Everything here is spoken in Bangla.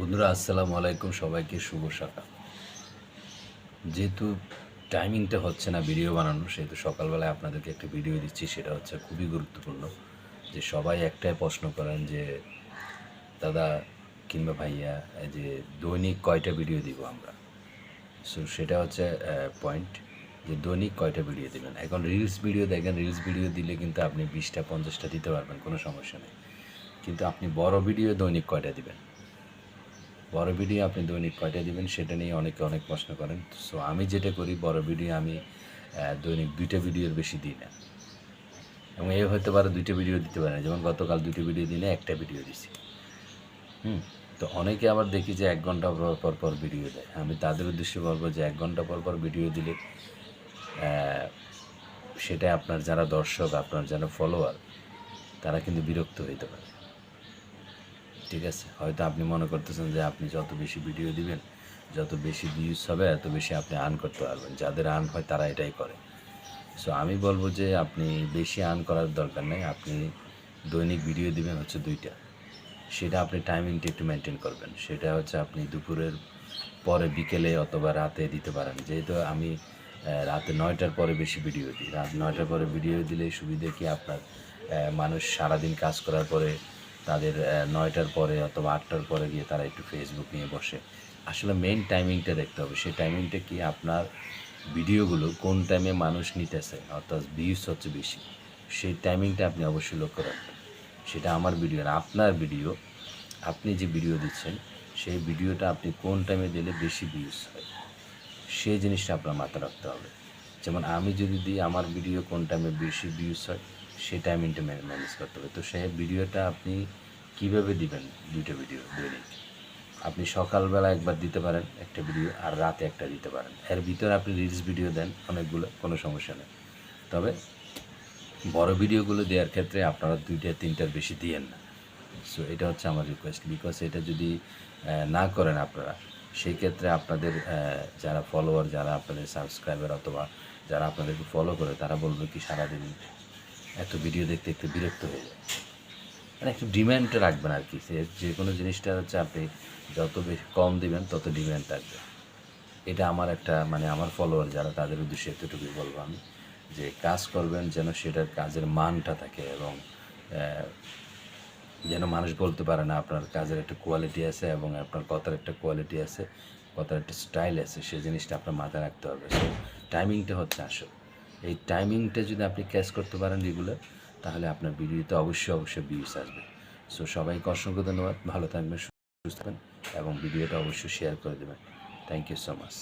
বন্ধুরা, আসসালামু আলাইকুম, সবাইকে শুভ সকাল। যেহেতু টাইমিংটা হচ্ছে না ভিডিও বানানো, সেহেতু সকালবেলায় আপনাদেরকে একটা ভিডিও দিচ্ছি, সেটা হচ্ছে খুবই গুরুত্বপূর্ণ যে সবাই একটাই প্রশ্ন করেন যে, দাদা কিংবা ভাইয়া যে দৈনিক কয়টা ভিডিও দিব আমরা? সো সেটা হচ্ছে পয়েন্ট যে দৈনিক কয়টা ভিডিও দিবেন। এখন রিলস ভিডিও দেখেন রিলস ভিডিও দিলে কিন্তু আপনি বিশটা, পঞ্চাশটা দিতে পারবেন, কোনো সমস্যা নেই। কিন্তু আপনি বড় ভিডিও দৈনিক কয়টা দিবেন? বড় ভিডিও আপনি দৈনিক কয়টা দেবেন সেটা নিয়ে অনেকে অনেক প্রশ্ন করেন। সো আমি যেটা করি, বড় ভিডিও আমি দৈনিক দুইটা ভিডিওর বেশি দিই না। এবং এ হতে পারে দুইটা ভিডিও দিতে পারে না। যেমন গতকাল দুটো ভিডিও দিনে একটা ভিডিও দিছি। হুম? তো অনেকে আবার দেখি যে এক ঘণ্টা পর পর ভিডিও দেয়। আমি তাদের উদ্দেশ্যে বলব যে এক ঘণ্টা পর পর ভিডিও দিলে সেটা আপনার যারা দর্শক, আপনার যারা ফলোয়ার তারা কিন্তু বিরক্ত হইতে পারে। ঠিক আছে? হয়তো আপনি মনে করতেছেন যে আপনি যত বেশি ভিডিও দিবেন, যত বেশি ভিউজ হবে, এত বেশি আপনি আর্ন করতে পারবেন। যাদের আর্ন হয় তারা এটাই করে। সো আমি বলব যে আপনি বেশি আর্ন করার দরকার নেই। আপনি দৈনিক ভিডিও দিবেন হচ্ছে দুইটা। সেটা আপনি টাইমিংটা একটু মেনটেন করবেন। সেটা হচ্ছে আপনি দুপুরের পরে বিকেলে অথবা রাতে দিতে পারেন। যেহেতু আমি রাতে নয়টার পরে বেশি ভিডিও দিই। রাত নয়টার পরে ভিডিও দিলে সুবিধা কি আপনার মানুষ সারাদিন কাজ করার পরে তাদের নয়টার পরে অথবা আটটার পরে গিয়ে তারা একটু ফেসবুক নিয়ে বসে। আসলে মেইন টাইমিংটা দেখতে হবে। সেই টাইমিংটা কি আপনার ভিডিওগুলো কোন টাইমে মানুষ নিতেছে, অর্থাৎ ভিউজ হচ্ছে বেশি, সেই টাইমিংটা আপনি অবশ্যই লক্ষ্য রাখবেন। সেটা আমার ভিডিও না, আপনার ভিডিও আপনি যে ভিডিও দিচ্ছেন, সেই ভিডিওটা আপনি কোন টাইমে দিলে বেশি ভিউজ হয়, সেই জিনিসটা আপনার মাথায় রাখতে হবে। যেমন আমি যদি দিই, আমার ভিডিও কোন টাইমে বেশি ভিউজ হয় সেই টাইমিংটা ম্যানেজ করতে হবে। তো সেই ভিডিওটা আপনি কীভাবে দিবেন? দুইটা ভিডিও দৈনিক আপনি সকালবেলা একবার দিতে পারেন একটা ভিডিও আর রাতে একটা দিতে পারেন। এর ভিতরে আপনি রিলস ভিডিও দেন, অনেকগুলো, কোনো সমস্যা নেই। তবে বড় ভিডিওগুলো দেওয়ার ক্ষেত্রে আপনারা দুইটা, তিনটার বেশি দিয়েন না। সো এটা হচ্ছে আমার রিকোয়েস্ট বিকজ এটা যদি না করেন আপনারা, সেই ক্ষেত্রে আপনাদের যারা ফলোয়ার যারা আপনাদের সাবস্ক্রাইবার অথবা যারা আপনাদেরকে ফলো করে, তারা বলবে কি সারাদিন এত ভিডিও দেখতে একটু বিরক্ত হয়ে যায়। মানে একটু ডিম্যান্ডটা রাখবেন আর কি। সে- যে কোনো জিনিসটা হচ্ছে আপনি যত বেশি কম দেবেন, তত ডিম্যান্ড থাকবে। এটা আমার একটা মানে আমার ফলোয়ার যারা, তাদের উদ্দেশ্যে এতটুকুই বলব আমি যে কাজ করবেন যেন সেটার কাজের মানটা থাকে এবং যেন মানুষ বলতে পারে না আপনার কাজের একটা কোয়ালিটি আছে এবং আপনার কথার একটা কোয়ালিটি আছে, কথার একটা স্টাইল আছে সেই জিনিসটা আপনার মাথায় রাখতে হবে। সো টাইমিংটা হচ্ছে আসল। এই টাইমিংটা যদি আপনি ক্যাশ করতে পারেন রেগুলার তাহলে আপনার ভিডিওতে অবশ্যই অবশ্যই ভিউস আসবে। সো সবাইকে অসংখ্য ধন্যবাদ। ভালো থাকবেন, সুস্থ থাকবেন এবং ভিডিওটা অবশ্যই শেয়ার করে দেবেন। Thank you so much